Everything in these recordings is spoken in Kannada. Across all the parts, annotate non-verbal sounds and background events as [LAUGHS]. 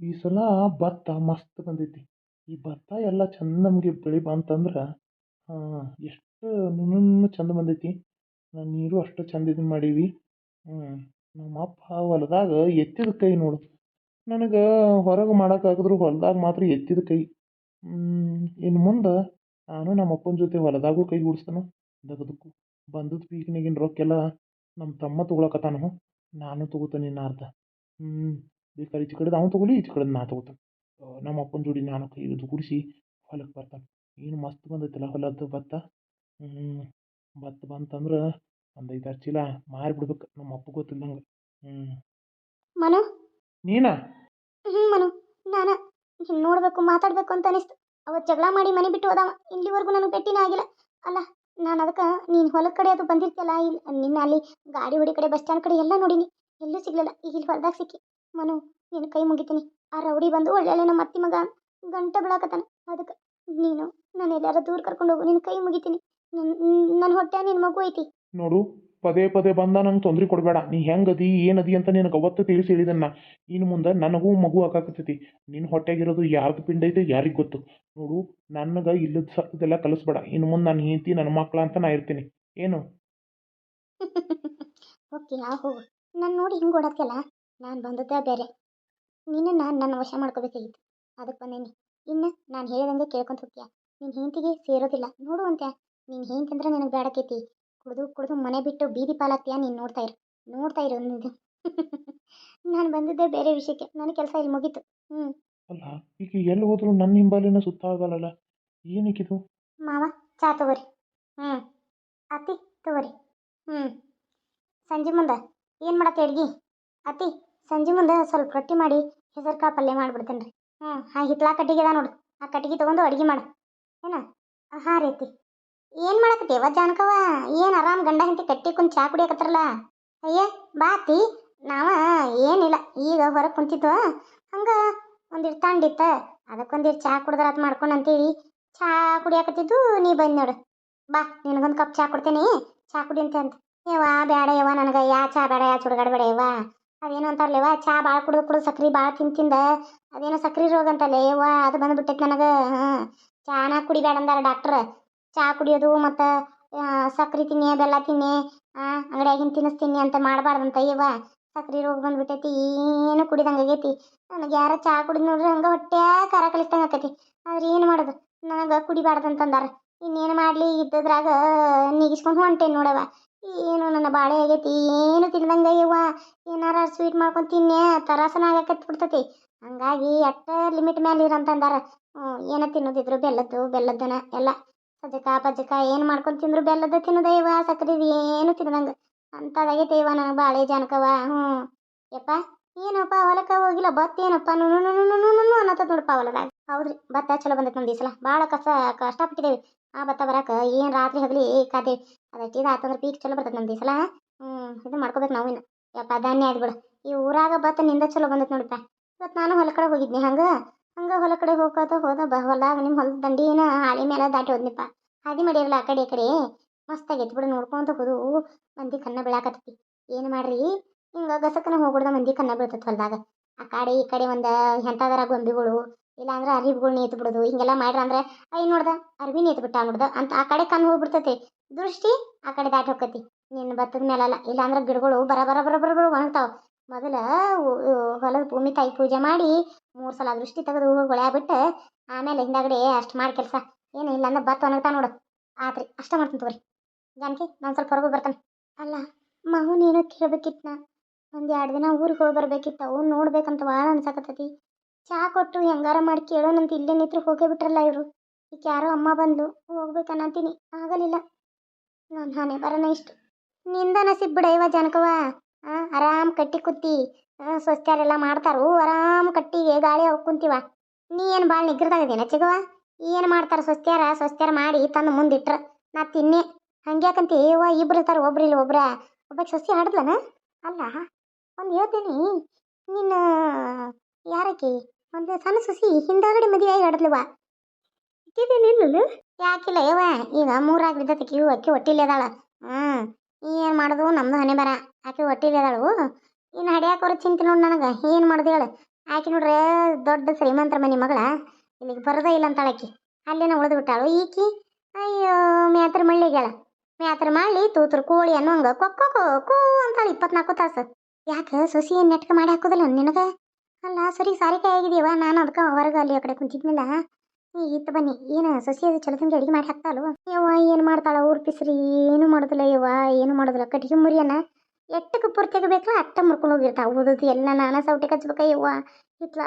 ಈ ಸಲ ಭತ್ತ ಮಸ್ತ್ ಬಂದೈತಿ. ಈ ಭತ್ತ ಎಲ್ಲ ಚಂದ ನಮಗೆ ಬೆಳೆ ಬಂತಂದ್ರೆ ಎಷ್ಟು ನುಣ್ಣು ಚಂದ ಬಂದೈತಿ. ನೀರು ಅಷ್ಟು ಚಂದ ಇದನ್ನು ಮಾಡೀವಿ. ನಮ್ಮ ಅಪ್ಪ ಹೊಲದಾಗ ಎತ್ತಿದ ಕೈ ನೋಡು. ನನಗೆ ಹೊರಗೆ ಮಾಡೋಕ್ಕಾಗಿದ್ರು ಹೊಲದಾಗ ಮಾತ್ರ ಎತ್ತಿದ ಕೈ. ಇನ್ನು ಮುಂದೆ ನಾನು ನಮ್ಮ ಅಪ್ಪನ ಜೊತೆ ಹೊಲದಾಗೂ ಕೈ ಗುಡಿಸ್ತಾನು. ದಗದಕ್ಕೂ ಬಂದದ ಪೀಕ್ನಿಗಿನ ರೊಕ್ಕೆಲ್ಲ ನಮ್ಮ ತಮ್ಮ ತೊಗೊಳಕತ್ತಾನು. ನಾನು ತೊಗೋತೀನಿ ಇನ್ನು ಅರ್ಧ. ಬೇಕಾದ್ರೆ ಈಚೆ ಕಡೆದು ಅವ್ನು ತೊಗೊಲಿ ಈಚೆ ಕಡೆದು ನಾ ತೊಗೋತೀನಿ ನಮ್ಮ ಅಪ್ಪನ ಜೋಡಿ ನಾನು ಕೈ ಗುಡಿಸಿ ಹೊಲಕ್ಕೆ ಬರ್ತಾನೆ ಏನು ಮಸ್ತ್ ಬಂದೈತಲ್ಲ ಹೊಲದ್ದು ಭತ್ತ ಹ್ಞೂ ಭತ್ತ ಬಂತಂದ್ರೆ ಒಂದು ಐದಾರು ಚೀಲ ಮಾರಿಬಿಡ್ಬೇಕು ನಮ್ಮ ಅಪ್ಪ ಗೊತ್ತಿಲ್ಲಂಗೆ ಹ್ಞೂ ಮನು ನೀನಾ ಹ್ಞೂ ಮನು ನಾನು ಹಿಂಗೆ ನೋಡಬೇಕು ಮಾತಾಡಬೇಕು ಅಂತ ಅನಿಸ್ತು ಅವತ್ತು ಜಗಳ ಮಾಡಿ ಮನೆ ಬಿಟ್ಟು ಹೋದವ ಇಲ್ಲಿವರೆಗೂ ನನಗೆ ಭೇಟಿನೇ ಆಗಿಲ್ಲ ಅಲ್ಲ ನಾನು ಅದಕ್ಕೆ ನೀನು ಹೊಲದ ಕಡೆ ಅದು ಬಂದಿರ್ತಿಯಲ್ಲ ಇಲ್ಲಿ ನಿನ್ನ ಅಲ್ಲಿ ಗಾಡಿ ಹೊಡಿ ಕಡೆ ಬಸ್ ಸ್ಟ್ಯಾಂಡ್ ಕಡೆ ಎಲ್ಲ ನೋಡೀನಿ ಎಲ್ಲೂ ಸಿಗ್ಲಿಲ್ಲ ಈಗ ಇಲ್ಲಿ ಹೊಲದಾಗ ಸಿಕ್ಕಿ ಮನು ನಿನ್ನ ಕೈ ಮುಗಿತೀನಿ. ಆ ರೌಡಿ ಬಂದು ಒಳ್ಳೆ ನಮ್ಮ ಅತ್ತಿ ಮಗ ಗಂಟೆ ಬಿಡಾಕತ್ತಾನ ಅದಕ್ಕೆ ನೀನು ನಾನು ಎಲ್ಲಾರ ದೂರ ಕರ್ಕೊಂಡು ಹೋಗು ನಿನ್ನ ಕೈ ಮುಗಿತೀನಿ. ನನ್ನ ಹೊಟ್ಟೆ ನಿನ್ನ ಮಗು ಐತಿ. ನೋಡು ಪದೇ ಪದೇ ಬಂದ ನಂಗೆ ತೊಂದರೆ ಕೊಡಬೇಡ. ನೀ ಹೆಂಗದಿ ಏನದಿ ಅಂತ ನಿನಗೆ ಅವತ್ತು ತಿಳಿಸಿ ಹೇಳಿದನ್ನ ಇನ್ನು ಮುಂದೆ ನನಗೂ ಮಗು ಹಾಕಾಕತ್ತೈತಿ ನಿನ್ನ ಹೊಟ್ಟೆಗಿರೋದು ಯಾರ್ದು ಪಿಂಡ ಐತೆ ಯಾರಿಗೆ ಗೊತ್ತು. ನೋಡು ನನಗೆ ಇಲ್ಲದ ಸತ್ತದೆಲ್ಲ ಕಲಿಸ್ಬೇಡ. ಇನ್ನು ಮುಂದೆ ನನ್ನ ಹೆಂಡತಿ ನನ್ನ ಮಕ್ಕಳ ಅಂತ ನಾ ಇರ್ತೀನಿ. ಏನು? [LAUGHS] ಓಕೆ ಆ ಹೋಗು. ನಾನು ನೋಡಿ ಹಿಂಗೆ ಓಡಾಡ್ತಿಯಲ್ಲ ನಾನು ಬಂದದ್ದೇ ಬೇರೆ. ನಿನ್ನನ್ನು ನನ್ನ ವಶ ಮಾಡ್ಕೋಬೇಕಾಗಿತ್ತು. ಅದಕ್ಕೆ ಬಂದೇನಿ. ಇನ್ನು ನಾನು ಹೇಳ್ದಂಗೆ ಕೇಳ್ಕೊಂತ ಹೋಗ್ತೀಯ. ನಿನ್ನ ಹೆಂಡತಿಗೆ ಸೇರೋದಿಲ್ಲ. ನೋಡು ಅಂತೆ ನಿನ್ನ ಹೆಂಡತಿ ಅಂದ್ರೆ ನನಗೆ ಬೇಡಕೈತಿ ಕುಡಿದು ಕುಡಿದು ಮನೆ ಬಿಟ್ಟು ಬೀದಿ ಪಾಲಾಗ್ತೀಯ ನೀನು ನೋಡ್ತಾ ಇರು. ನೋಡ್ತಾ ಇರು ನಿಂದು [LAUGHS] ನಾನು ಬಂದಿದ್ದೆ ಬೇರೆ ವಿಷಯಕ್ಕೆ. ನನ್ನ ಕೆಲಸ ಇಲ್ಲಿ ಮುಗೀತು. ಹ್ಞೂ ಅಲ್ಲ ಈಗ ಎಲ್ಲಿ ಹೋದ್ರು ನನ್ನ ಹಿಂಬಾಲಿನ ಸುತ್ತಾಗಲ್ಲ ಏನಕ್ಕಿದು? ಮಾವ ಚಾ ತಗೋರಿ. ಹ್ಞೂ ಅತ್ತಿ ತಗೋರಿ. ಹ್ಞೂ ಸಂಜೆ ಮುಂದೆ. ಏನು ಮಾಡತ್ತೆ ಅಡ್ಗೆ? ಅತ್ತಿ ಸಂಜೆ ಮುಂದೆ ಸ್ವಲ್ಪ ರೊಟ್ಟಿ ಮಾಡಿ ಹೆಸರು ಕಾಳು ಪಲ್ಯ ಮಾಡಿಬಿಡ್ತೇನೆ ರೀ ಹ್ಞೂ ಹಾಂ ಹಿತ್ಲಾ ಕಟ್ಟಿಗೆ ಅದ ನೋಡು. ಆ ಕಟ್ಟಿಗೆ ತೊಗೊಂಡು ಅಡುಗೆ ಮಾಡು. ಏನ? ಹಾಂ ರೀತಿ ಏನು ಮಾಡಕತ್ತೀವ ಜಾನಕವ ಏನು ಆರಾಮ್ ಗಂಡ ಹಿಂತಿ ಕಟ್ಟಿ ಕುಂತು ಚಾ ಕುಡಿಯಕತ್ತಾರಲ್ಲ? ಅಯ್ಯ ಬಾತಿ ನಾವ ಏನಿಲ್ಲ. ಈಗ ಹೊರಗೆ ಕುಂತಿದ್ವ. ಹಂಗೆ ಒಂದಿಟ್ಟು ತಂಡಿತ್ತ. ಅದಕ್ಕೊಂದಿಟ್ಟು ಚಾ ಕುಡಿದ್ರೆ ಅದು ಮಾಡ್ಕೊಂಡು ಅಂತೇಳಿ ಚಾ ಕುಡಿಯಾಕತ್ತಿದ್ದು ನೀ ಬಂದು ನೋಡು. ಬಾ, ನಿನಗೊಂದು ಕಪ್ ಚಾ ಕೊಡ್ತೀನಿ. ಚಾ ಕುಡಿ ಅಂತ ಅಂತ ಬೇಡ ಯವ್ವ ನನಗೆ. ಯಾ ಚಾ ಬೇಡ ಯಾ ಚುಡುಗಾಡ ಬೇಡ ಯವ್ವ. ಅದೇನು ಅಂತಾರಲ್ಲ ಚಾ ಭಾಳ ಕುಡಿದು ಕುಡಿದು ಸಕ್ರೆ ಭಾಳ ತಿಂತಿಂದ ತಿಂದ, ಅದೇನೋ ಸಕ್ರೆ ರೋಗ ಅಂತಲ್ಲ ಯವ್ವ, ಅದು ಬಂದ್ಬಿಟ್ಟೈತಿ ನನಗೆ. ಹಾಂ, ಚಾನ ಕುಡಿಬೇಡ ಅಂದಾರ ಡಾಕ್ಟ್ರ್ ಚಾ ಕುಡಿಯೋದು ಮತ್ತು ಸಕ್ರೆ ತಿನ್ನಿ, ಬೆಲ್ಲ ತಿನ್ನಿ ಅಂಗಡಿಯಾಗಿನ ತಿನ್ನಿಸ್ತೀನಿ ಅಂತ ಮಾಡಬಾರ್ದಂತ ಯವ್ವ. ಸಕ್ರೆ ರೋಗ ಬಂದ್ಬಿಟ್ಟೈತಿ, ಏನು ಕುಡಿದಂಗೆ ಆಗೈತಿ. ನನಗೆ ಯಾರ ಚಾ ಕುಡಿದ್ ನೋಡ್ರಿ ಹಂಗೆ ಹೊಟ್ಟೆ ಖಾರ ಕಲಿಸ್ದಂಗೆ ಆಕೈತಿ. ಆದ್ರೆ ಏನು ಮಾಡೋದು? ನನಗೆ ಕುಡಿಬಾರ್ದು ಅಂತಂದಾರ ಇನ್ನೇನು ಮಾಡಲಿ ಇದ್ದದ್ರಾಗ ನೀಗಿಸ್ಕೊಂಡು ಹೊಂಟೇನಿ ನೋಡವ ಏನು ನನ್ನ ಬಾಳೆ ಆಗೈತಿ? ಏನು ತಿನ್ದಂಗೆ ಇವ ಏನಾರ ಸ್ವೀಟ್ ಮಾಡ್ಕೊಂಡು ತಿನ್ನೆ ತರಾಸನ ಆಗಕತ್ ಬಿಡ್ತತಿ ಹಂಗಾಗಿ ಅಟ್ಟ ಲಿಮಿಟ್ ಮೇಲೆ ಇರಂತಂದಾರ ಹ್ಞೂ ಏನ ತಿನ್ನೋದಿದ್ರು ಬೆಲ್ಲದ್ದು, ಬೆಲ್ಲದ್ದನ ಎಲ್ಲ. ಸಜ್ಜಕ, ಪಜ್ಜಕ ಏನು ಮಾಡ್ಕೊಂಡು ತಿಂದ್ರು ಬೆಲ್ಲದ ತಿನ್ನೋದ ಇವ ಸಕ್ರೆ ಏನು ತಿನ್ನದಂಗೆ. ಅಂಥದಾಗೈತೆ ಇವ ನನಗೆ ಬಾಳೆ ಜಾನಕವ. ಹ್ಞೂ ಯಪ್ಪ, ಏನಪ್ಪ ಹೊಲಕ್ಕೆ ಹೋಗಿಲ್ಲ? ಬತ್ತ ಏನಪ್ಪ? ನುನು ನುನು ನುನು ಅನ್ನತ್ತದ ನೋಡಪ್ಪ ಹೊಲದಾಗ. ಹೌದ್ರಿ ಭತ್ತ ಚಲೋ ಬಂದೈತೆ ನಮ್ದು ಈ ಸಲ. ಭಾಳ ಕಷ್ಟ ಕಷ್ಟಪಟ್ಟಿದ್ದೇವೆ ಆ ಭತ್ತ ಬರಾಕ. ಏನು ರಾತ್ರಿ ಹಗಲಿ ಕಾದೆ ಅದಕ್ಕೆ ಇದು ಆತಂದ್ರೆ ಪೀಕ್ ಚಲೋ ಬರ್ತೈತೆ ನಮ್ದು ಈ ಸಲ ಹ್ಞೂ ಇದು ಮಾಡ್ಕೋಬೇಕು ನಾವು ಇನ್ನು. ಯಪ್ಪ, ಧಾನ್ಯ ಆಯ್ತು ಬಿಡು. ಈ ಊರಾಗ ಭತ್ತ ನಿಂದ ಚಲೋ ಬಂದೈತೆ ನೋಡಪ್ಪ ಇವತ್ತು ನಾನು ಹೊಲ ಕಡೆ ಹೋಗಿದ್ನಿ, ಹಂಗೆ? ಹಂಗೆ ಹೊಲ ಕಡೆ ಹೋಗ್ಕೋತ ಹೋದ ಬ, ಹೊಲದಾಗ ನಿಮ್ಮ ಹೊಲದ ದಂಡಿನ ಹಾಳಿ ಮೇಲೆ ದಾಟಿ ಹೋದ್ನಿಪ್ಪ. ಹಾದಿ ಮಾಡಿರಲ್ಲ ಆ ಕಡೆ, ಈ ಕಡೆ? ಮಸ್ತಾಗೈತಿ ಬಿಡು ನೋಡ್ಕೊಂತ ಹೋದು ಮಂದಿ ಕನ್ನ ಬೀಳಾಕತ್ತೈತಿ. ಏನು ಮಾಡ್ರಿ? ಹಿಂಗೆ ಗಸಕನ ಹೋಗ್ಬಿಡ್ದ ಮಂದಿ ಕನ್ನ ಬೀಳ್ತೈತೆ ಹೊಲದಾಗ. ಆ ಕಡೆ, ಈ ಕಡೆ ಒಂದು ಎಂಥದಾರ ಗೊಂಬಿಗಳು. ಇಲ್ಲಾಂದ್ರೆ ಅರಿವುಗಳ್ನ ಎತ್ತು ಬಿಡೋದು ಹಿಂಗೆಲ್ಲ ಮಾಡ್ರ ಅಂದ್ರೆ ಐ ನೋಡ್ದ ಅರಿವಿನ ಎತ್ತು ಬಿಟ್ಟ ನೋಡ್ದ ಅಂತ ಆ ಕಡೆ ಕಣ್ಣು ಹೋಗ್ಬಿಡ್ತೈತಿ. ದೃಷ್ಟಿ ಆ ಕಡೆ ದಾಟಿ ಹೋಗ್ತೈತಿ. ನಿನ್ನ ಭತ್ತದ ಮೇಲಲ್ಲ, ಇಲ್ಲಾಂದ್ರೆ ಗಿಡಗಳು ಬರ ಬರ ಬರ ಬರ ಬರ ಒಣಗ್ತಾವ. ಮೊದಲ ಹೊಲದ ಭೂಮಿ ತಾಯಿ ಪೂಜೆ ಮಾಡಿ ಮೂರು ಸಲ ದೃಷ್ಟಿ ತೆಗೆದು ಹೊಳ್ಯಾ ಬಿಟ್ಟು, ಆಮೇಲೆ ಹಿಂದಾಗಡೆ ಅಷ್ಟು ಮಾಡಿ ಕೆಲಸ. ಏನು ಇಲ್ಲ ಅಂದ್ರೆ ಭತ್ತ ಒಣಗ್ತಾ ನೋಡು. ಆತ್ರಿ, ಅಷ್ಟ ಮಾಡ್ತೀನಿ ತಗೋರಿ. ಜಾನಕಿ, ನಾನು ಸ್ವಲ್ಪ ಹೊರಗೆ ಬರ್ತಾನೆ. ಅಲ್ಲ ಮಗು ನೀನು ಕೇಳ್ಬೇಕಿತ್ತು ಒಂದು ಎರಡು ದಿನ ಊರಿಗೆ ಹೋಗಿ ಬರ್ಬೇಕಿತ್ತು ಅವ್ನು ನೋಡ್ಬೇಕಂತ ಭಾಳ ಅನ್ಸಕತ್ತೈತಿ. ಚಹಾ ಕೊಟ್ಟು ಹೆಂಗಾರ ಮಾಡಿ ಕೇಳೋಣಂತ ಇಲ್ಲೇ ನಿಂತ್ರು ಹೋಗೇ ಬಿಟ್ರಲ್ಲ ಇವರು. ಈಗ ಯಾರೋ ಅಮ್ಮ ಬಂದ್ಲು ಹೋಗ್ಬೇಕನ್ನಂತೀನಿ ಆಗಲಿಲ್ಲ. ನಾನು ಹಾನೇ ಬರೋಣ ಇಷ್ಟು. ನಿಂದ ನಸಿಬ್ ಬಿಡ ಇವ ಜನಕವ ಆರಾಮ್ ಕಟ್ಟಿ ಕುತ್ತಿ ಸ್ವಚ್ಛಾರೆಲ್ಲ ಮಾಡ್ತಾರು. ಆರಾಮ್ ಕಟ್ಟಿಗೆ ಗಾಳಿ ಹೋಗಿ ಕುಂತೀವ. ನೀ ಏನು ಭಾಳ ನಿಗ್ರದಾಗದೇನ ಚಿಗವ ಏನು ಮಾಡ್ತಾರೆ ಸ್ವಸ್ಥ್ಯಾರ ಸ್ವಸ್ಥ್ಯಾರ ಮಾಡಿ ತಂದು ಮುಂದಿಟ್ರ ನಾ ತಿನ್ನೆ. ಹಂಗ್ಯಾಕಂತಿ? ಏವ ಇಬ್ರು ಇರ್ತಾರೆ. ಒಬ್ರು ಇಲ್ಲ ಒಬ್ರ. ಒಬ್ಬ ಸೊಸಿ ಆಡಿದ್ಲನ ಅಲ್ಲ? ಒಂದು ಹೇಳ್ತೀನಿ. ನಿನ್ನ, ಯಾರಕಿ? ಒಂದು ಸಣ್ಣ ಸೊಸಿ ಹಿಂದಾಗಡೆ ಮದುವೆ ಆಗಿ ಆಡದ್ಲವ ಇದೇನಿಲ್ಲ ಯಾಕಿಲ್ಲ ಯವ ಈಗ ಮೂರಾಗ ಬಿದ್ದ ಇವು ಅಕ್ಕಿ ಹೊಟ್ಟಿಲಿ ಅದಾಳ. ಹ್ಞೂ ಏನು ಮಾಡೋದು? ನಮ್ಮದು ಹಣೆ ಬರ. ಆಕೆ ಹೊಟ್ಟಿಲಿ ಅದಾಳು. ಇನ್ನು ಹಡಿಯಾಕೋರ ಚಿಂತೆ ನೋಡಿ ನನಗೆ. ಏನು ಮಾಡೋದು ಹೇಳು. ಆಕೆ ನೋಡ್ರೆ ದೊಡ್ಡ ಶ್ರೀಮಂತರ ಮನೆ ಮಗಳ. ಇಲ್ಲಿಗೆ ಬರೋದೇ ಇಲ್ಲ ಅಂತಾಳೆ ಆಕಿ. ಅಲ್ಲೇನ ಉಳಿದು ಬಿಟ್ಟಾಳು. ಈಕಿ? ಅಯ್ಯೋ, ಮ್ಯಾತ್ರ ಮಳ್ಳಿಗೆಳ ಮ್ಯಾತ್ರ ಮಳ್ಳಿ, ತೂತ್ರ ಕೋಳಿ ಅನ್ನೋಂಗ ಕೊಕ್ಕೋ ಕೋ ಅಂತಾಳೆ ಇಪ್ಪತ್ನಾಲ್ಕು ತಾಸು. ಯಾಕೆ ಸೊಸಿ ನೆಟ್ಕ ಮಾಡಿ ಹಾಕೋದಿಲ್ಲ ನಿನಗೆ? ಅಲ್ಲ, ಸರಿ ಸಾರಿಕಾಯಿ ಆಗಿದೆಯವ ನಾನು ಅದಕ್ಕೆ ಹೊರಗೆ ಅಲ್ಲಿ ಆ ಕಡೆ ಕುಂತಿದ್ನಿಲ್ಲ. ಇತ್ತು ಬನ್ನಿ. ಏನು ಸಸಿ ಅದು ಚಲೋತಂಗೆ ಅಡಿಗೆ ಮಾಡಿ ಹಾಕ್ತಾಳು? ಯವ್ವ, ಏನು ಮಾಡ್ತಾಳ? ಊರ್ ಪಿಸ್ರಿ ಏನು ಮಾಡೋದಿಲ್ಲ ಯವ್ವ, ಏನು ಮಾಡೋದಿಲ್ಲ. ಕಟ್ಟಿಗೆ ಮುರಿಯನ್ನ ಎಟ್ಟಕ್ಕೆ ಪೂರ್ತಿಯಾಗ ಬೇಕಲ್ಲ ಅಟ್ಟ ಮುರ್ಕೊಂಡು ಹೋಗಿರ್ತಾವೆ ಓದೋದು ಎಲ್ಲ ನಾನಾ ಸೌಟೆ ಕಚ್ಬೇಕ ಯವ್ವ.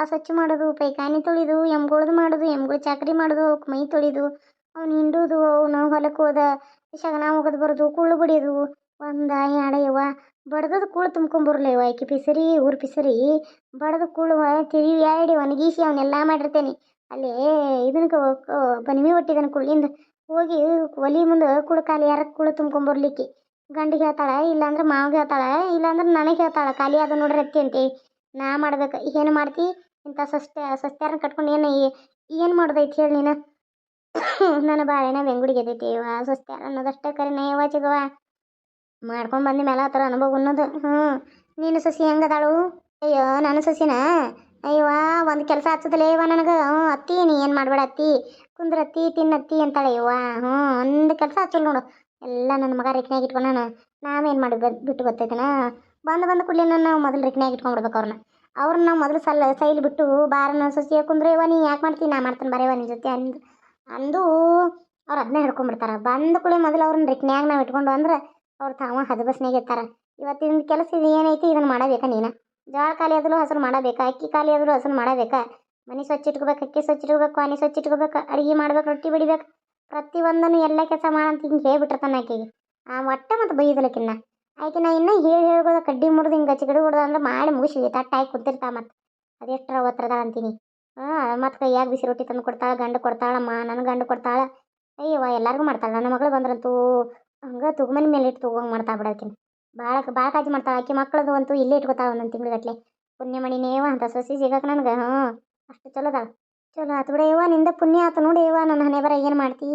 ಸ್ವಚ್ಛ ಮಾಡೋದು ಪೈಕಾನಿ ತೊಳಿದು, ಎಮ್ಗೊಳ್ದು ಮಾಡೋದು, ಎಮ್ಗಳು ಚಾಕರಿ ಮಾಡೋದು ಮೈ ತೊಳಿದು. ಅವ್ನು ಹಿಂಡುದು, ಅವನು ಹೊಲಕ್ಕೆ ಹೋದ ಶಗನ ಹೋಗೋದು ಬರೋದು, ಕುಳ್ಳು ಬಡಿಯೋದು, ಒಂದು ಎರಡ ಯವ್ವ, ಬಡ್ದದ ಕೂಳು ತುಂಬ್ಕೊಂಬರ್ಲ ಇವ ಆಕಿ ಪಿಸರಿ, ಊರ್ ಪಿಸರಿ, ಬಡ್ದು ಕೂಳು ತಿರಿ ಎರಡು ಒಣಗಿಸಿ ಅವನ್ನೆಲ್ಲ ಮಾಡಿರ್ತೇನೆ. ಅಲ್ಲಿ ಇದನ್ನ ಬನಿಮಿ ಒಟ್ಟಿದನ ಕುಳ್ಳಿಂದ ಹೋಗಿ ಒಲಿ ಮುಂದೆ ಕುಳು ಖಾಲಿ ಯಾರ ಕುಳು ತುಂಬ್ಕೊಂಬರ್ಲಿಕ್ಕೆ ಗಂಡಿಗೆ ಹೇಳ್ತಾಳೆ, ಇಲ್ಲಾಂದ್ರೆ ಮಾವಿಗೆ ಹೇಳ್ತಾಳೆ, ಇಲ್ಲಾಂದ್ರೆ ನನಗೆ ಹೇಳ್ತಾಳೆ, ಖಾಲಿ ಅದು ನೋಡ್ರಿ ಅತ್ತಿ ಅಂತೆ, ನಾ ಮಾಡ್ಬೇಕು, ಏನು ಮಾಡ್ತಿ ಇಂಥ ಸಸ್ತೆ ಸಸ್ತ್ಯಾರನ್ನ ಕಟ್ಕೊಂಡು ಏನು ಏನು ಮಾಡೋದೈತಿ ಹೇಳಿ ನೀನು? ನನ್ನ ಬಾಳೆನ ಬೆಂಗುಡಿಗೆ ಎದೈತಿ ಇವ ಸಸ್ತ್ಯಾರ ಅನ್ನೋದಷ್ಟೇ ಕರೆ ನಯವ ಚಿಗವ ಮಾಡ್ಕೊಂಡ್ ಬಂದ ಮೇಲೆ ಆತರ ಅನುಭವ ಉನ್ನೋದು ಹ್ಞೂ ನೀನು ಸಸಿ ಹೆಂಗದಾಳು ಅಯ್ಯೋ ನನ್ನ ಸಸಿನ? ಅಯ್ಯವ್ವ ಒಂದು ಕೆಲಸ ಹಚ್ಚದಲ್ಲ ಇವ ನನಗೆ? ಹ್ಞೂ, ಅತ್ತಿ, ನೀ ಏನು ಮಾಡಬೇಡ ಅತ್ತಿ? ಕುಂದ್ರತ್ತಿ, ತಿನ್ನತ್ತಿ ಅಂತಾಳೆ ಇವ್ವ ಹ್ಞೂ, ಒಂದು ಕೆಲಸ ಹಚ್ಚಲ್ ನೋಡು. ಎಲ್ಲ ನನ್ನ ಮಗ ರೆಕ್ನ್ಯಾಗ ಇಟ್ಕೊಂಡಾನ ನಾವೇನು ಮಾಡಿ ಬಿಟ್ಟು ಗೊತ್ತೈತನ ಬಂದು ಬಂದು ಕೂಡಲೇ ನಾವು ಮೊದಲು ರೆಕ್ನ್ಯಾಗ ಇಟ್ಕೊಂಡ್ಬಿಡ್ಬೇಕು ಅವ್ರನ್ನ. ಅವ್ರನ್ನ ನಾವು ಮೊದಲು ಸಲ್, ಸೈಲ್ ಬಿಟ್ಟು ಬಾರನ್ನ ಸಸಿ ಕುಂದ್ರೆ ಇವ ನೀ ಯಾಕೆ ಮಾಡ್ತೀನಿ ನಾ ಮಾಡ್ತೀನಿ ಬರೇವ ನಿನ್ನ ಜೊತೆ ಅಂದು ಅಂದು ಅವ್ರು ಅದನ್ನೇ ಹಿಡ್ಕೊಂಡ್ಬಿಡ್ತಾರೆ ಬಂದ ಕೂಡ ಮೊದಲು ಅವ್ರನ್ನ ರಿಕ್ನ್ಯಾಗ ನಾವು ಇಟ್ಕೊಂಡು ಅಂದ್ರೆ ಅವ್ರು ತಾವ ಹದಬಸ್ನಾಗ ಇರ್ತಾರೆ. ಇವತ್ತಿನ ಕೆಲಸ ಇದು ಏನೈತಿ ಇದನ್ನು ಮಾಡಬೇಕಾ ನೀನು? ಜೋಳ ಖಾಲಿ ಆದ್ರೂ ಹಸರು ಮಾಡಬೇಕಾ? ಅಕ್ಕಿ ಖಾಲಿ ಆದ್ರೂ ಹಸರು ಮಾಡಬೇಕಾ? ಮನೆ ಸ್ವಚ್ಛ ಇಟ್ಕೋಬೇಕು, ಅಕ್ಕಿ ಸ್ವಚ್ಛ ಇಟ್ಕೋಬೇಕು ಮನೆ ಸ್ವಚ್ಛ ಇಟ್ಕೋಬೇಕು, ಅಡುಗೆ ಮಾಡ್ಬೇಕು, ರೊಟ್ಟಿ ಬಿಡಿಬೇಕು ಪ್ರತಿ ಒಂದನ್ನು ಎಲ್ಲ ಕೆಲಸ ಮಾಡಂತ ಹಿಂಗೆ ಹೇಳ್ಬಿಟ್ಟಿರ್ತಾನೆ ಆಕೆಗೆ. ಆ ಒಟ್ಟ ಮತ್ತು ಬೈದಲಕ್ಕಿನ್ನ ಆಕೆ ನಾ ಇನ್ನೂ ಹೇಳಿ ಹೇಳ್ಬೋದು ಕಡ್ಡಿ ಮುರಿದು ಹಿಂಗೆ ಚಿಗಡಿ ಹೊಡ್ದು ಅಂದ್ರೆ ಮಾಡಿ ಮುಗಿಸಿ ತಟ್ಟಾಗಿ ಕುಂತಿರ್ತಾ ಮತ್ತು ಅದೆಷ್ಟರ ಒತ್ತರದಾಳ ಅಂತೀನಿ. ಹಾಂ, ಮತ್ತು ಕೈಯಾಗ ಬಿಸಿ ರೊಟ್ಟಿ ತಂದು ಕೊಡ್ತಾಳೆ, ಗಂಡು ಕೊಡ್ತಾಳಮ್ಮ ನನ್ನ ಗಂಡ ಕೊಡ್ತಾಳೆ. ಅಯ್ಯವ್ವ, ಎಲ್ಲರಿಗೂ ಮಾಡ್ತಾಳೆ. ನನ್ನ ಮಗಳು ಬಂದ್ರಂತೂ ಹಂಗೆ ತುಗುಮನ ಮೇಲೆ ಇಟ್ಟು ತಗೋಂಗೆ ಮಾಡ್ತಾ ಬಿಡಾಕಿನ. ಭಾಳ ಭಾಳ ಕಾಜಿ ಮಾಡ್ತಾಳೆ. ಆಕೆ ಮಕ್ಕಳದು ಅಂತೂ ಇಲ್ಲೇ ಇಟ್ಕೊತಾಳೆ ಒಂದೊಂದು ತಿಂಗ್ಳುಗಟ್ಲೆ. ಪುಣ್ಯಮಣಿನೇವ, ಅಂತ ಸೊಸಿ ಸಿಗಕ್ಕೆ ನನಗೆ. ಹಾಂ ಅಷ್ಟು ಚಲೋ ಅದಾಳ. ಚಲೋ ಆತು ಬಿಡ ನಿಂದ ಪುಣ್ಯ ಆತು ನೋಡಿ ಯವ್ವ ನನ್ನ ಹಣೆ ಬರ ಏನು ಮಾಡ್ತಿ?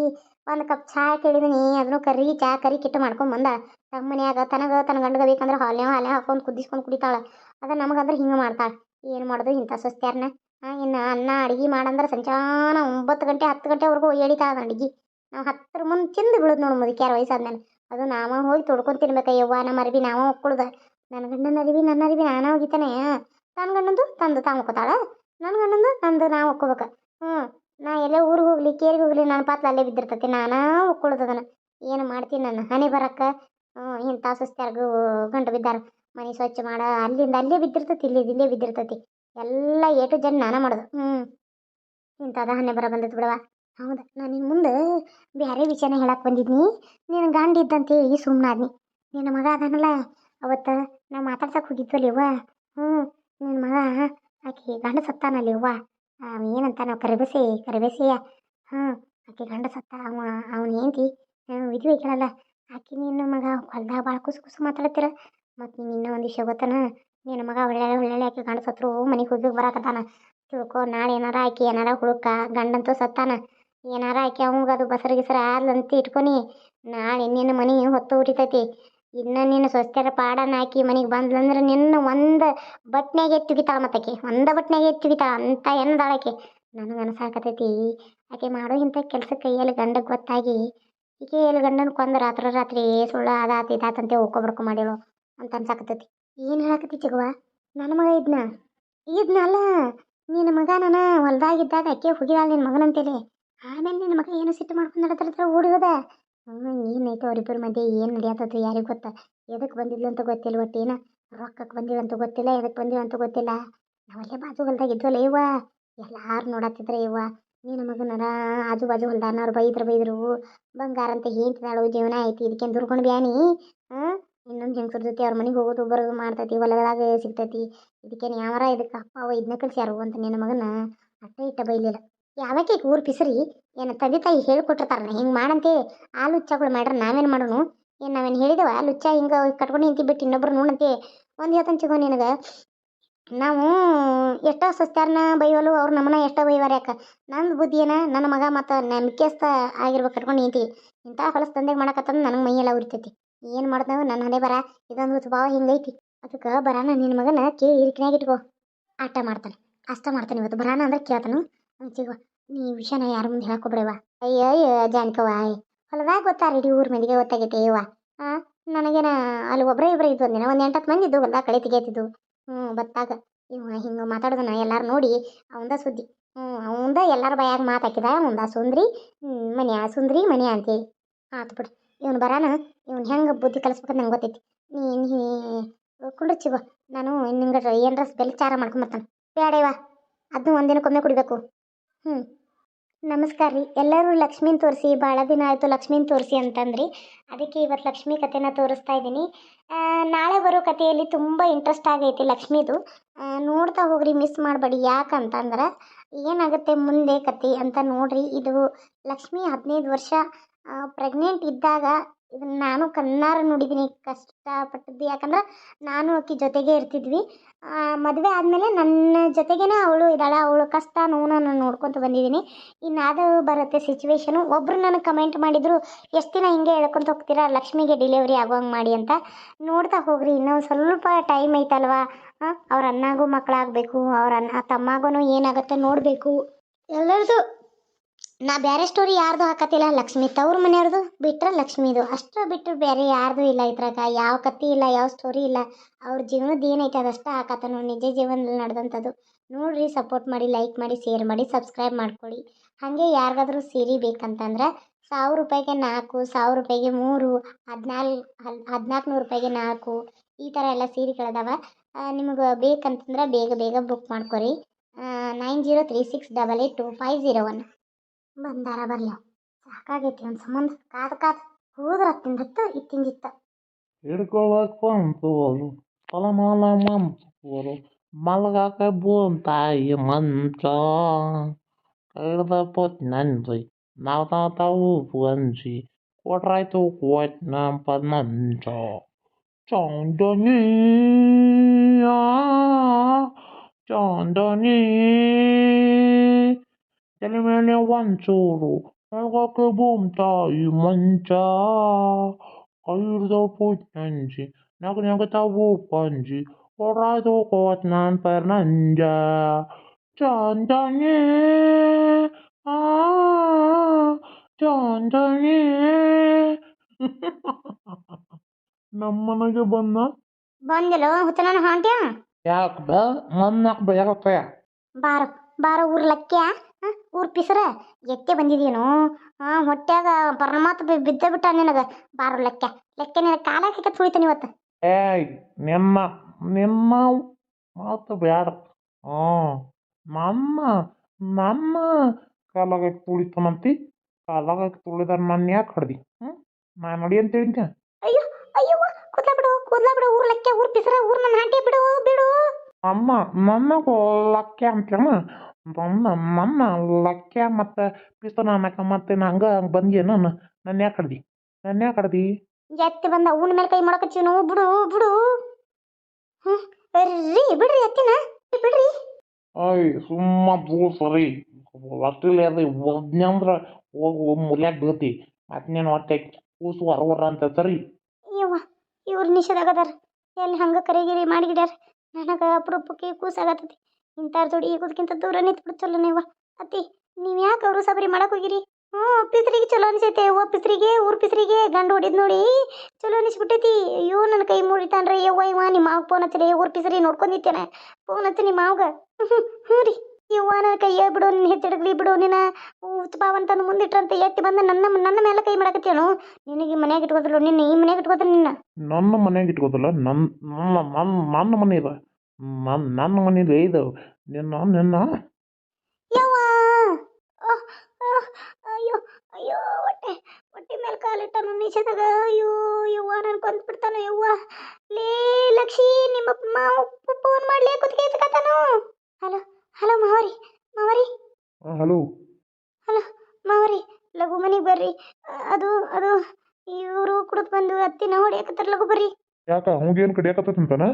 ಒಂದು ಕಪ್ ಚಹಾ ಕೇಳಿದೀನಿ. ಅದನ್ನು ಕರಿ ಚಾ ಕರಿ ಕಿಟ್ಟು ಮಾಡ್ಕೊಂಡು ಬಂದ ತಮ್ಮ ಮನ್ಯಾಗ ತನಗ ತನ್ನ ಗಂಡಗ ಬೇಕಂದ್ರೆ ಹಾಲ್ನ್ಯಾವ ಹಾಲೇ ಹಾಕೊಂಡು ಕುದಿಸ್ಕೊಂಡು ಕುಡಿತಾಳೆ. ಅದು ನಮಗಂದ್ರೆ ಹಿಂಗೆ ಮಾಡ್ತಾಳೆ. ಏನು ಮಾಡೋದು ಇಂಥ ಸೊಸ್ತ್ಯಾರನ್ನ ಇನ್ನು ಅನ್ನ ಅಡುಗೆ ಮಾಡಂದ್ರೆ ಸಂಚಾನ ಒಂಬತ್ತು ಗಂಟೆ, ಹತ್ತು ಗಂಟೆವರೆಗೂ ಎಳಿತಾಳೆ ಅಡುಗೆ. ನಾವು ಹತ್ತರ ಮುಂದೆ ತಿಂದು ಬೀಳೋದು ನೋಡು ಮುದುಕ್ಯಾರ ವಯಸ್ಸಾದ್ಮೇಲೆ. ಅದು ನಾವ ಹೋಗಿ ತೊಡ್ಕೊಂಡು ತಿನ್ಬೇಕಯ್ಯವ್ವ ನಮ್ಮ ಅರಿವಿ ನಾವ ಒಕ್ಕಳ್ದ. ನನ್ನ ಗಂಡನ ಅರಿವಿ ನನ್ನ ಅರಿವಿ ನಾನ ಒಗಿತಾನೆ. ತನ್ನ ಗಂಡಂದು ತಂದು ತಾ ಮುಕ್ಕೋತಾಳ ನನ್ನ ಗಂಡಂದು ನಂದು ನಾವು ಒಕ್ಕೋಬೇಕು. ಹ್ಞೂ ನಾ ಎಲ್ಲೇ ಊರಿಗೆ ಹೋಗ್ಲಿ, ಕೇರಿಗೆ ಹೋಗ್ಲಿ ನನ್ನ ಪಾತ್ಲ ಅಲ್ಲೇ ಬಿದ್ದಿರ್ತೈತಿ. ನಾನಾ ಒಕ್ಕುಳ್ದದನ ಏನು ಮಾಡ್ತೀನಿ ನನ್ನ ಹನಿ ಬರಕ್ಕೆ? ಹ್ಞೂ ಇಂಥ ಸುಸ್ತ್ಯಾರ್ಗೂ ಗಂಟು ಬಿದ್ದಾರ. ಮನೆ ಸ್ವಚ್ಛ ಮಾಡ. ಅಲ್ಲಿಂದ ಅಲ್ಲೇ ಬಿದ್ದಿರ್ತೈತಿ ಇಲ್ಲಿ ಇಲ್ಲೇ ಬಿದ್ದಿರ್ತೈತಿ. ಎಲ್ಲ ಎ ಟು ಜನ್ ನಾನೇ ಮಾಡೋದು. ಹ್ಞೂ ಇಂಥದ ಹನ್ನೆ ಬರ ಬಂದೈತಿ ಬಿಡವ ಹೌದಾ ನಾನು ನಿನ್ನ ಮುಂದೆ ಬೇರೆ ವಿಷಯನ ಹೇಳಕ್ಕೆ ಬಂದಿದ್ನಿ. ನೀನು ಗಂಡ ಇದ್ದಂತೇಳಿ ಸುಮ್ಮನಾದ್ನಿ ನಿನ್ನ ಮಗ ಅದಾನಲ್ಲ, ಅವತ್ತು ನಾ ಮಾತಾಡ್ಸಕ್ಕೆ ಹೋಗಿದ್ವಲ್ಲ ಯವ್ವ ಹ್ಞೂ ನಿನ್ನ ಮಗ ಆಕೆ ಗಂಡ ಸತ್ತಾನಲ್ಲಿ ಯವ್ವ ಏನಂತ ನಾವು ಕರಿಬೇಸಿ, ಕರಿಬೇಸಿಯ? ಹಾಂ ಆಕೆ ಗಂಡ ಸತ್ತ, ಅವ, ಅವನ ಹೆಂಡತಿ. ವಿಧಿ ಕೇಳಲ್ಲ. ಆಕೆ ನಿನ್ನ ಮಗ ಹೊಲ್ದಾಗ ಭಾಳ ಕುಸು ಕುಸು ಮಾತಾಡ್ತೀರ. ಮತ್ತು ನೀನು ಇನ್ನೂ ಒಂದು ವಿಷಯ ಗೊತ್ತನ? ನಿನ್ನ ಮಗ ಒಳ್ಳೆ ಒಳ್ಳೆ ಆಕೆ ಗಂಡ ಸತ್ರು ಮನೆಗೆ ಹೋಗಿ ಬರಾಕತ್ತಾನ. ತಿಳ್ಕೊ, ನಾಳೆ ಏನಾರ ಆಕಿ, ಏನಾರ ಹುಡುಕ, ಗಂಡಂತೂ ಸತ್ತಾನ. ಏನಾರ ಆಕಿ ಅವಂಗ ಅದು ಬಸರ ಗಿಸರ ಆದ್ಲಂತ ಇಟ್ಕೊನಿ. ನಾಳೆ ನಿನ್ನ ಮನೆ ಹೊತ್ತು ಉರಿತೈತಿ. ಇನ್ನ ನಿನ್ನ ಸ್ವಸ್ಥರ ಪಾಡನ ಹಾಕಿ ಮನೆಗೆ ಬಂದ್ಲಂದ್ರೆ ನಿನ್ನ ಒಂದು ಬಟ್ನ್ಯಾಗೆ ಎತ್ತಿಗಿತಾಳ ಮತ್ತಾಕೆ. ಒಂದ ಬಟ್ನ್ಯಾಗೆ ಎತ್ತಿಗಿತಾಳ ಅಂತ ಎಂದಾಳಾಕೆ ನನಗೆ ಅನ್ಸಾಕತೈತಿ. ಆಕೆ ಮಾಡೋ ಇಂಥ ಕೆಲಸ ಕೈಯಲ್ಲಿ ಗಂಡಕ್ಕೆ ಗೊತ್ತಾಗಿ, ಈಕೆ ಎಲ್ಲಿ ಗಂಡನ ಕೊಂದ ರಾತ್ರಿ ರಾತ್ರಿ ಸುಳ್ಳು ಅದಾತ ಇದಾತಂತೆ ಹೋಗ್ಕೊಬರ್ಕೊ ಮಾಡಿರೋ ಅಂತ ಅನ್ಸಾಕತೈತಿ. ಏನು ಹೇಳಕತ್ತಿ ಚಗುವ ನನ್ನ ಮಗ ಇದ್ನ? ಇದ್ನಲ್ಲ ನಿನ್ನ ಮಗ ನಾನು ಹೊಲ್ದಾಗಿದ್ದಾಗ ಅಕ್ಕಿ ಹೋಗಿದಾಳ ನಿನ್ನ ಮಗನಂತೇಳಿ. ಆಮೇಲೆ ನಿನ್ನ ಮಗ ಏನು ಸಿಟ್ಟು ಮಾಡ್ಕೊಂಡು ನಡತ್ರ ಓಡಿ ಹೋದ? ಹ್ಞೂ ಏನೈತೆ ಅವರಿಬ್ಬರ ಮಧ್ಯೆ ಏನು ನಡೆಯತ್ತದು ಯಾರಿಗೆ ಗೊತ್ತ? ಎದಕ್ಕೆ ಬಂದಿದ್ಲು ಅಂತ ಗೊತ್ತಿಲ್ಲ ಒಟ್ಟು ಏನ ರೊಕ್ಕಕ್ಕೆ ಬಂದಿಲ್ಲ ಅಂತ ಗೊತ್ತಿಲ್ಲ ಎದಕ್ಕೆ ಬಂದಿಲ್ಲ ಅಂತ ಗೊತ್ತಿಲ್ಲ. ನಾವಲ್ಲೇ ಬಾಜು ಹೊಲ್ದಾಗ ಇದ್ವಲ್ಲ ಇವ್ವ ಎಲ್ಲಾರು ನೋಡತ್ತಿದ್ರೆ ಇವ್ವ ನಿನ್ನ ಮಗನರ ಆಜು ಬಾಜು ಹೊಲ್ದಾನವ್ರು ಬೈದ್ರು ಬೈದ್ರು. ಬಂಗಾರ ಅಂತ ಹೇಳ್ತಿದ್ದಾಳು ಜೀವನ ಐತಿ ಇದಕ್ಕೆ ದುರ್ಕೊಂಡು ಬ್ಯಾನಿ? ಹಾಂ ಇನ್ನೊಂದು ಹೆಂಗಸ್ರ ಜೊತೆ ಅವ್ರ ಮನೆಗೆ ಹೋಗೋದು ಬರೋದು ಮಾಡ್ತೈತಿ ಹೊಲದಾಗ ಸಿಗ್ತೈತಿ. ಇದಕ್ಕೇನು ಯಾವಾರ ಇದಕ್ಕೆ ಅಪ್ಪ ಅವ ಇದನ್ನ ಕಳ್ಸ್ಯಾರು ಅಂತ ನಿನ್ನ ಮಗನ ಅಟ್ಟ ಇಟ್ಟ ಬೈಲಿಲ್ಲ. ಯಾವಕ್ಕೆ ಊರು ಪಿಸರಿ? ಏನು ತಂದೆ ತಾಯಿ ಹೇಳ್ಕೊಟ್ಟಿರ್ತಾರಲ್ಲ ಹಿಂಗೆ ಮಾಡಂತೆ, ಆ ಲುಚ್ಚಗಳು ಮಾಡ್ರೆ ನಾವೇನು ಮಾಡೋನು ಏನು ನಾವೇನು ಹೇಳಿದೆವ? ಆ ಲುಚ್ಚ ಹಿಂಗೆ ಕಟ್ಕೊಂಡು ನಿಂತಿ ಬಿಟ್ಟು ಇನ್ನೊಬ್ರು ನೋಡಂತೆ. ಒಂದು ಹೇಳ್ತಾನೆ ಚಿಗೋ ನಿನಗೆ, ನಾವು ಎಷ್ಟೋ ಸಸ್ತ್ಯಾರನ್ನ ಬೈವಲು ಅವ್ರು ನಮ್ಮನ್ನ ಎಷ್ಟೋ ಬೈವಾರ ಯಾಕೆ? ನಂದು ಬುದ್ಧಿ ಏನ? ನನ್ನ ಮಗ ಮತ್ತು ನಂಬಿಕೆಸ್ತ ಆಗಿರ್ಬೇಕು ಕಟ್ಕೊಂಡು ನಿಂತಿ. ಇಂಥ ಹೊಲಸು ತಂದೆಗೆ ಮಾಡಕತ್ತಂದು ನನಗೆ ಮೈಯೆಲ್ಲ ಉರಿತೈತಿ. ಏನು ಮಾಡ್ತಾವ ನನ್ನ ಹಣೆ ಬರ. ಇದೊಂದು ಸ್ವಭಾವ ಹಿಂಗೈತಿ. ಅದಕ್ಕೆ ಬರಾನ ನಿನ್ನ ಮಗನ ಕೇ ಇರಿಕಿನಾಗ ಇಟ್ಕೋ. ಆಟ ಮಾಡ್ತಾನೆ. ಅಷ್ಟ ಮಾಡ್ತಾನೆ ಇವತ್ತು. ಬರಾನ ಅಂದ್ರೆ ಕೇಳ್ತಾನು. ಅಂಚಿಗ ನೀ ವಿಷಯನ ಯಾರ ಮುಂದೆ ಹೇಳ್ಕೊಬಿಡವ ಅಯ್ಯೋ ಅಯ್ಯೋ, ಜಾನಕವ್ವ ಹೊಲದಾಗ ಗೊತ್ತಾರ ಇಡೀ ಊರ ಮಂದಿಗೆ ಗೊತ್ತಾಗೈತೆ ಯವ್ವ ಆ, ನನಗೇನ ಅಲ್ಲಿ ಒಬ್ಬರೇ ಇಬ್ಬರೇ ಇದ್ದು ಒಂದಿನ ಒಂದು ಎಂಟತ್ತು ಮಂದಿ ಇದ್ದು ಹೊಲ್ದಾಗ ಕಳೆ ತೆಗಿಯತ್ತಿದ್ದು? ಹ್ಞೂ ಬತ್ತಾಗ. ಇವ ಹಿಂಗೆ ಮಾತಾಡೋದನ್ನ ಎಲ್ಲರೂ ನೋಡಿ, ಅವಂದ ಸುದ್ದಿ. ಹ್ಞೂ ಅವಂದ ಎಲ್ಲರ ಬಾಯಾಗ ಮಾತು ಹಾಕಿದ ಅವಂದ ಸುಂದ್ರಿ ಮನ್ಯಾ ಸುಂದ್ರಿ ಮನ್ಯಾ ಅಂತೇಳಿ. ಆತು ಬಿಡು. ಇವನು ಬರಾನ, ಇವ್ನು ಹೆಂಗೆ ಬುದ್ಧಿ ಕಲಿಸ್ಬೇಕಂತ ನಂಗೆ ಗೊತ್ತೈತಿ. ನೀ ನೀ ಕುಂಡ್ರಚಿಗೋ ನಾನು ನಿಂಗೆ ಏನರ ಬೆಲ್ಚಾರ ಮಾಡ್ಕೊಂಬರ್ತಾನೆ. ಬೇಡವಾ ಅದನ್ನು ಒಂದಿನಕ್ಕೊಮ್ಮೆ ಕುಡಿಬೇಕು. ಹ್ಞೂ ನಮಸ್ಕಾರ ರೀ, ಎಲ್ಲರೂ ಲಕ್ಷ್ಮೀನ ತೋರಿಸಿ ಭಾಳ ದಿನ ಆಯಿತು ಲಕ್ಷ್ಮೀನ ತೋರಿಸಿ ಅಂತಂದ್ರಿ. ಅದಕ್ಕೆ ಇವತ್ತು ಲಕ್ಷ್ಮಿ ಕಥೆನ ತೋರಿಸ್ತಾ ಇದ್ದೀನಿ ನಾಳೆ ಬರೋ ಕಥೆಯಲ್ಲಿ ತುಂಬ ಇಂಟ್ರೆಸ್ಟ್ ಆಗೈತಿ ಲಕ್ಷ್ಮೀದು. ನೋಡ್ತಾ ಹೋಗ್ರಿ ಮಿಸ್ ಮಾಡಬೇಡಿ. ಯಾಕಂತಂದ್ರೆ ಏನಾಗುತ್ತೆ ಮುಂದೆ ಕತೆ ಅಂತ ನೋಡ್ರಿ. ಇದು ಲಕ್ಷ್ಮಿ ಹದಿನೈದು ವರ್ಷ ಪ್ರೆಗ್ನೆಂಟ್ ಇದ್ದಾಗ ಇದನ್ನ ನಾನು ಕಣ್ಣಾರೆ ನೋಡಿದ್ದೀನಿ ಕಷ್ಟಪಟ್ಟಿದ್ದು. ಯಾಕಂದ್ರೆ ನಾನು ಆಕೆ ಜೊತೆಗೆ ಇರ್ತಿದ್ವಿ. ಮದುವೆ ಆದಮೇಲೆ ನನ್ನ ಜೊತೆಗೇನೆ ಅವಳು ಇದ್ದಾಳೆ. ಅವಳು ಕಷ್ಟ ನೋವನ್ನ ನಾನು ನೋಡ್ಕೊತ ಬಂದಿದ್ದೀನಿ ಇನ್ನು ಅದು ಬರುತ್ತೆ ಸಿಚುವೇಶನು ಒಬ್ಬರು ನನಗೆ ಕಮೆಂಟ್ ಮಾಡಿದರು, ಎಷ್ಟು ದಿನ ಹಿಂಗೆ ಹೇಳ್ಕೊತ ಹೋಗ್ತೀರಾ? ಲಕ್ಷ್ಮಿಗೆ ಡಿಲಿವರಿ ಆಗೋಂಗೆ ಮಾಡಿ ಅಂತ ನೋಡ್ತಾ ಹೋಗ್ರಿ. ಇನ್ನೊಂದು ಸ್ವಲ್ಪ ಟೈಮ್ ಐತಲ್ವಾ? ಅವ್ರ ಅಣ್ಣಗೂ ಮಕ್ಕಳಾಗಬೇಕು ಅವ್ರ ಅಣ್ಣ ತಮ್ಮಗೂ ಏನಾಗುತ್ತೆ ನೋಡಬೇಕು. ಎಲ್ಲರದು ನಾ ಬೇರೆ ಸ್ಟೋರಿ ಯಾರ್ದು ಹಾಕತ್ತಿಲ್ಲ ಲಕ್ಷ್ಮಿ ತವ್ರ ಮನೆಯವ್ರದು ಬಿಟ್ರೆ ಲಕ್ಷ್ಮಿದು. ಅಷ್ಟು ಬಿಟ್ಟರೆ ಬೇರೆ ಯಾರ್ದು ಇಲ್ಲ ಇದ್ರಾಗ. ಯಾವ ಕಥೆ ಇಲ್ಲ, ಯಾವ ಸ್ಟೋರಿ ಇಲ್ಲ. ಅವ್ರ ಜೀವನದ ಏನೈತೆ ಅದಷ್ಟೇ ಹಾಕತ್ತನು ನಿಜ ಜೀವನದಲ್ಲಿ ನಡೆದಂಥದ್ದು ನೋಡ್ರಿ ಸಪೋರ್ಟ್ ಮಾಡಿ ಲೈಕ್ ಮಾಡಿ ಶೇರ್ ಮಾಡಿ ಸಬ್ಸ್ಕ್ರೈಬ್ ಮಾಡ್ಕೊಳ್ಳಿ ಹಾಗೆ ಯಾರಿಗಾದ್ರೂ ಸೀರೆ ಬೇಕಂತಂದ್ರೆ ಸಾವಿರ ರೂಪಾಯಿಗೆ ನಾಲ್ಕು ಸಾವಿರ ರೂಪಾಯಿಗೆ ಮೂರು ಹದಿನಾಲ್ಕು ಹದಿನಾಲ್ಕು ನೂರು ರೂಪಾಯಿಗೆ ನಾಲ್ಕು ಈ ಥರ ಎಲ್ಲ ಸೀರೆಗಳದಾವ ನಿಮಗೆ ಬೇಕಂತಂದ್ರೆ ಬೇಗ ಬೇಗ ಬುಕ್ ಮಾಡ್ಕೊರಿ. Nine zero three six double eight two five zero one ಬಂದಾರ ಬರಲಿ. ಸಾಕಾಗೈತಿ ಒಂದು ಸಂಬಂಧ. ಕಾದು ಕಾದು ಹೋದ್ರ ತಿಂದಿತ್ತ ಇತ್ತಿಂದಿತ್ತ ಹಿಡ್ಕೊಳಕ್ ಬಂತು ಅದು. ಫಲಮಾಲ ಮಂತು ಮಲಗಾಕ ಬೋಂತಾಯಿ ಮಂಚ. ಕೈದ ಪೊತ್ ನಂಜಿ, ನಾವು ತಾವು ತಾವು ಪಂಜಿ. ಕೊಟ್ರಾಯ್ತು ಕೋಟ್ ನಮ್ಮ ಮಂಚ ಚಾಂದನಿ ಚಾಂದನಿ ತಲೆ ಮೇಲೆ ಒಂಚೂರು ಬೋಂತಾಯಿ ಮಂಚ ಕೈದ ಪೊತ್ ನಂಜಿ ನಗು ನಗು ತಾವು ಪಂಜಿ ಕೊಟ್ರಾಯ್ತು ಕೋತ್ ನನ್ನ ಪರ್ ನಂಜ ಚಾಂದನಿ ಆ ಚಾಂದನಿ ನಮ್ಮನೆಗೆ ಬಂದ? ಬಂದಿಲ್ಲ ಹುತ್ತನ ಹೊಂಟ್ಯಾ? ಯಾಕೆ ಬೇ ಮನ್ನಾಕ್ ಬೇಕಪ್ಪ ಬಾರೋ ಬಾರೋ ಊರ್ ಲಕ್ಕ್ಯ ಆ, ಊರ್ ಪಿಸರ ಎತ್ತೆ ಬಂದಿದೇನು? ಹಾಂ ಹೊಟ್ಯಾಗ ಪರಮಾತ್ಮ ಬಿದ್ದ ಬಿಟ್ಟ ನಿನಗೆ. ಬಾರು ಲೆಕ್ಕ. ಲೆಕ್ಕ ನಿನಗೆ ಕಾಲ ಹಾಕಿ ತುಳಿತಾನೆ ಇವತ್ತು. ಏಯ್ ನಿಮ್ಮ ನಿಮ್ಮ ಮಾತು ಬೇಡ ಹ್ಞೂ. ನಮ್ಮ ನಮ್ಮ ಕಾಲಾಗ ತುಳಿತಾನಂತಿ ಕಾಲಾಗ ತುಳಿದಾರ ನನ್ನ ಯಾಕೆ ಹೊಡ್ದಿ? ಹ್ಞೂ. ನಾನು ನೋಡಿ ಅಂತ ಹೇಳಿದ್ದೆ ಅಯ್ಯೋ ಅಯ್ಯೋ ಕೂದ್ಲ ಬಿಡು ಕೂದ್ಲ ಬಿಡು. ಊರ್ ಲೆಕ್ಕ ಊರ್ ಪಿಸರ ಊರ್ ನನ್ನ ಹಾಟಿ ಬಿಡು ಬಿಡು. ಅಮ್ಮ ನನ್ನ ಲಕ್ಕೆ ಅಂತೇನ ನನ್ನ ಲಕ್ಕೆ ಮತ್ತು ಪಿಸ್ತನ ಅನ್ನಕ ಮತ್ತೆ ನಂಗೆ ಹಂಗೆ ನಾನು ನನ್ನ ಯಾಕೆ ಕಡ್ದಿ ನನ್ನ ಯಾಕೆ ಕಡ್ದಿ ಎತ್ತಿ ಬಂದ ಅವನ ಮೇಲೆ ಕೈ ಮಾಡಕ ಚೀನು ಬಿಡು ಬಿಡು. ಹ್ಞೂ ರೀ ಬಿಡ್ರಿ ಎತ್ತಿನ. ಬಿಡ್ರಿ. ಅಯ್ ಸುಮ್ಮ ಬೂ ಸರಿ. ಒಟ್ಟಿಲ್ಲ ಅದು ಒದ್ನಂದ್ರೆ ಹೋಗಿ ಮುಲ್ಯಾಗ ಬೀಳ್ತಿ. ಮತ್ತೆ ನೀನು ಹೊಟ್ಟೆ ಕೂಸು ಹೊರವರ ಅಂತ ಸರಿ. ಅಯ್ಯವ್ವ ಇವ್ರು ನಿಷೇಧಾಗದಾರ ಎಲ್ಲಿ ಹಂಗೆ ಕರಿಗಿರಿ ಮಾಡಿಗಿಡ್ಯಾರ. ನನಗೆ ಅಪರೂಪಕ್ಕೆ ಕೂಸಾಗತ್ತತಿ ಇಂಥವ್ರ ಜೋಡಿ ಈಗೋದಕ್ಕಿಂತ ದೂರ ನಿಂತ್ಬಿಡು ಚಲೋ ನೀವು. ಅತ್ತಿ, ನೀವು ಯಾಕೆ ಅವರು ಸಬರಿ ಮಾಡಕ್ ಹೋಗಿರಿ? ಹ್ಞೂ ಪಿಸ್ರಿಗೆ ಚಲೋ ಅನಿಸೈತೆ. ಓ, ಪಿಸ್ರಿಗೆ, ಊರ್ ಪಿಸ್ರಿಗೆ, ಗಂಡು ಹೊಡಿದ್ ನೋಡಿ ಚಲೋ ಅನಿಸ್ಬಿಟ್ಟೈತಿ. ಅಯ್ಯೋ ನನ್ನ ಕೈ ಮುಡಿತಾನ್ರಿ ಯವ್ವ ಇವ ನಿಮ್ಮ ಮಾವ ಫೋನ್ ಹಚ್ಚಿರಿ. ಊರ್ ಪಿಸ್ರಿ ನೋಡ್ಕೊಂಡಿತ್ತೇನೆ ಫೋನ್ ಹಚ್ಚಿ ನಿಮ್ಮ ಮಾವಗ. ಹ್ಞೂ ರೀ. ಯವ್ವ ನನ್ನ ಕೈಯ ಬಿಡು ನಿನ್ನ ಹೆಚ್ಚಿಡಗ್ಲಿ ಬಿಡು, ನಿನ್ನ ಉತ್ಪಾವಂತಂದು ಮುಂದಿಟ್ರಂತ. ಎತ್ತಿ ಬಂದ ನನ್ನ ನನ್ನ ಮೇಲೆ ಕೈ ಮಾಡಕತ್ತೇನು ನಿನಗೆ ಮನ್ಯಾಗ ಇಟ್ಕೋದ್ರು ನಿನ್ನ ಈ ಮನ್ಯಾಗ ಇಟ್ಕೋದ್ರು ನಿನ್ನ? ನನ್ನ ಮನೆಗೆ ಇಟ್ಕೋದಲ್ಲ. ನನ್ನ ನನ್ನ ನನ್ನ ಮನೆ ಇದೆ. ನನ್ನ ನನ್ನ ಮನೇಲಿ ಇದು ನಿನ್ನ ನಿನ್ನ? ಯವ್ವ? ಅಹ್, ಅಹ್, ಅಯ್ಯೋ ಅಯ್ಯೋ ಹೊಟ್ಟೆ ಹೊಟ್ಟೆ ಮೇಲೆ ಕಾಲಿಟ್ಟನು ನಿಷೇಧಾಗ ಅಯ್ಯೋ ಯವ್ವ ನಾನು ಕೊಂದ್ ಬಿಡ್ತಾನೆ ಯವ್ವ. ಲೇ ಲಕ್ಷಿ ನಿಮ್ಮ ಮಾವ ಫೋನ್ ಮಾಡ್ಲಿ ಕುತ್ತಿಗೆ ಎತ್ಕತಾನು ಹಲೋ ಹಲೋ ಮಾವರಿ ಮಾವರಿ. ಹಲೋ. ಹಲೋ ಮಾವರಿ ಲಘು ಮನೆಗೆ ಬರ್ರಿ. ಅ- ಅದು ಅದು ಇವರು ಕುಡಿದು ಬಂದು ಅತ್ತಿನ ಹೊಡಿಯಕತ್ತಾರ ಲಘು ಬರ್ರಿ. ಯಾಕ ಅವಂಗೇನು ಕಡಿಯಾಕತ್ತಂತಾನ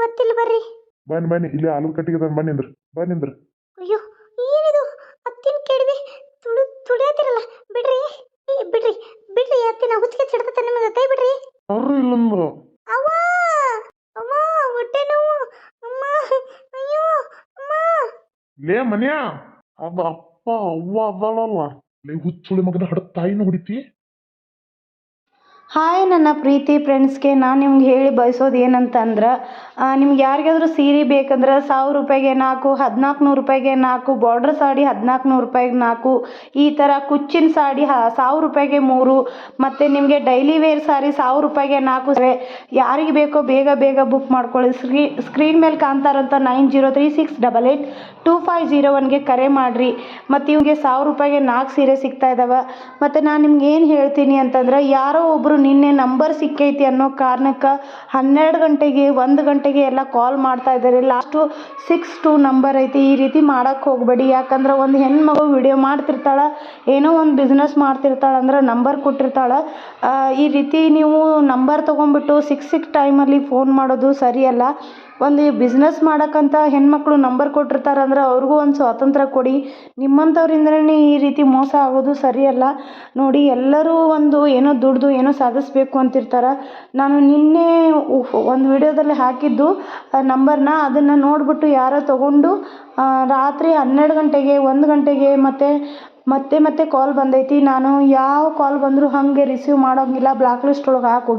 ಗೊತ್ತಿಲ್ಲ ಬರ್ರಿ. ಬನ್ನಿ ಬನ್ನಿ ಇಲ್ಲಿ ಆಲೂ ಕಟ್ಟಿಗೆ ಬನ್ನಿ ಅಂದ್ರ ಬನ್ನಿ ಅಂದ್ರ. ಅಯ್ಯೋ ಏನಿದು? ಅತ್ತಿನ ಕೆಡವಿ ತುಳು ತುಳಿಯತ್ತಿರಲ್ಲ ಬಿಡ್ರಿ ಏ, ಬಿಡ್ರಿ ಬಿಡ್ರಿ ಅತ್ತಿನ ಹುಚ್ಚಿಗೆ ಚಿಡ್ತತೆ ನಿಮಗೆ ಕೈ ಬಿಡ್ರಿ. ಅವ್ರು ಇಲ್ಲಂದ್ರು? ಅವ್ವ ಅಮ್ಮ ಹೊಟ್ಟೆ ನೋವು ಅಮ್ಮ ಅಯ್ಯೋ ಅಮ್ಮ. ಲೇ ಮನ್ಯಾ ಅದ ಅಪ್ಪ ಅವ್ವ ಅದಳಲ್ಲ ಲೇ ಹುಚ್ಚುಳಿ ಮಗನ ಹಡ ತಾಯಿನ ಹೊಡಿತಿ? ಹಾಯ್ ನನ್ನ ಪ್ರೀತಿ ಫ್ರೆಂಡ್ಸ್ಗೆ ನಾನು ನಿಮ್ಗೆ ಹೇಳಿ ಬಯಸೋದು ಏನಂತಂದ್ರೆ ನಿಮ್ಗೆ ಯಾರಿಗಾದ್ರೂ ಸೀರೆ ಬೇಕಂದ್ರೆ ಸಾವಿರ ರೂಪಾಯಿಗೆ ನಾಲ್ಕು ಹದಿನಾಲ್ಕು ನೂರು ರೂಪಾಯಿಗೆ ನಾಲ್ಕು ಬಾರ್ಡ್ರ್ ಸಾಡಿ ಹದಿನಾಲ್ಕು ನೂರು ರೂಪಾಯಿಗೆ ನಾಲ್ಕು, ಈ ಥರ ಕುಚ್ಚಿನ ಸಾಡಿ ಹ, ಸಾವಿರ ರೂಪಾಯಿಗೆ ಮೂರು, ಮತ್ತು ನಿಮಗೆ ಡೈಲಿ ವೇರ್ ಸಾರಿ ಸಾವಿರ ರೂಪಾಯಿಗೆ ನಾಲ್ಕು ಸರಿ, ಯಾರಿಗೆ ಬೇಕೋ ಬೇಗ ಬೇಗ ಬುಕ್ ಮಾಡ್ಕೊಳ್ಳಿ. ಸ್ಕ್ರೀ ಸ್ಕ್ರೀನ್ ಮೇಲೆ ಕಾಣ್ತಾರಂತ nine zero three six double eight two five zero ಒನ್ಗೆ ಕರೆ ಮಾಡಿರಿ. ಮತ್ತು ಇವ್ಗೆ ಸಾವಿರ ರೂಪಾಯಿಗೆ ನಾಲ್ಕು ಸೀರೆ ಸಿಗ್ತಾ ಇದ್ದಾವೆ ಮತ್ತು ನಾನು ನಿಮ್ಗೆ ಏನು ಹೇಳ್ತೀನಿ ಅಂತಂದ್ರೆ, ಯಾರೋ ಒಬ್ಬರು ನಿನ್ನೆ ನಂಬರ್ ಸಿಕ್ಕೈತಿ ಅನ್ನೋ ಕಾರಣಕ್ಕೆ ಹನ್ನೆರಡು ಗಂಟೆಗೆ, ಒಂದು ಗಂಟೆಗೆ ಎಲ್ಲ ಕಾಲ್ ಮಾಡ್ತಾ ಇದ್ದಾರೆ. ಲಾಸ್ಟು ಸಿಕ್ಸ್ ಟು ನಂಬರ್ ಐತಿ. ಈ ರೀತಿ ಮಾಡೋಕ್ಕೆ ಹೋಗಬೇಡಿ. ಯಾಕಂದ್ರೆ ಒಂದು ಹೆಣ್ಮಗು ವಿಡಿಯೋ ಮಾಡ್ತಿರ್ತಾಳೆ, ಏನೋ ಒಂದು ಬಿಸ್ನೆಸ್ ಮಾಡ್ತಿರ್ತಾಳೆ ಅಂದ್ರೆ ನಂಬರ್ ಕೊಟ್ಟಿರ್ತಾಳೆ. ಈ ರೀತಿ ನೀವು ನಂಬರ್ ತೊಗೊಂಡ್ಬಿಟ್ಟು ಸಿಕ್ಸ್ ಸಿಕ್ಸ್ ಟೈಮಲ್ಲಿ ಫೋನ್ ಮಾಡೋದು ಸರಿಯಲ್ಲ. ಒಂದು ಬಿಸ್ನೆಸ್ ಮಾಡೋಕ್ಕಂತ ಹೆಣ್ಮಕ್ಳು ನಂಬರ್ ಕೊಟ್ಟಿರ್ತಾರೆ ಅಂದ್ರೆ ಅವ್ರಿಗೂ ಒಂದು ಸ್ವಾತಂತ್ರ್ಯ ಕೊಡಿ. ನಿಮ್ಮಂಥವ್ರಿಂದನೇ ಈ ರೀತಿ ಮೋಸ ಆಗೋದು ಸರಿಯಲ್ಲ. ನೋಡಿ, ಎಲ್ಲರೂ ಒಂದು ಏನೋ ದುಡ್ದು ಏನೋ ಸಾಧಿಸ್ಬೇಕು ಅಂತಿರ್ತಾರೆ. ನಾನು ನಿನ್ನೆ ಒಂದು ವಿಡಿಯೋದಲ್ಲಿ ಹಾಕಿದ್ದು ನಂಬರ್ನ ಅದನ್ನು ನೋಡಿಬಿಟ್ಟು ಯಾರೋ ತೊಗೊಂಡು ರಾತ್ರಿ ಹನ್ನೆರಡು ಗಂಟೆಗೆ, ಒಂದು ಗಂಟೆಗೆ ಮತ್ತು, ಮತ್ತೆ ಮತ್ತೆ ಕಾಲ್ ಬಂದೈತಿ. ನಾನು ಯಾವ ಕಾಲ್ ಬಂದರೂ ಹಾಗೆ ರಿಸೀವ್ ಮಾಡೋಂಗಿಲ್ಲ. ಬ್ಲಾಕ್ ಲಿಸ್ಟ್ ಒಳಗೆ ಹಾಕಿ ಹೋಗಿ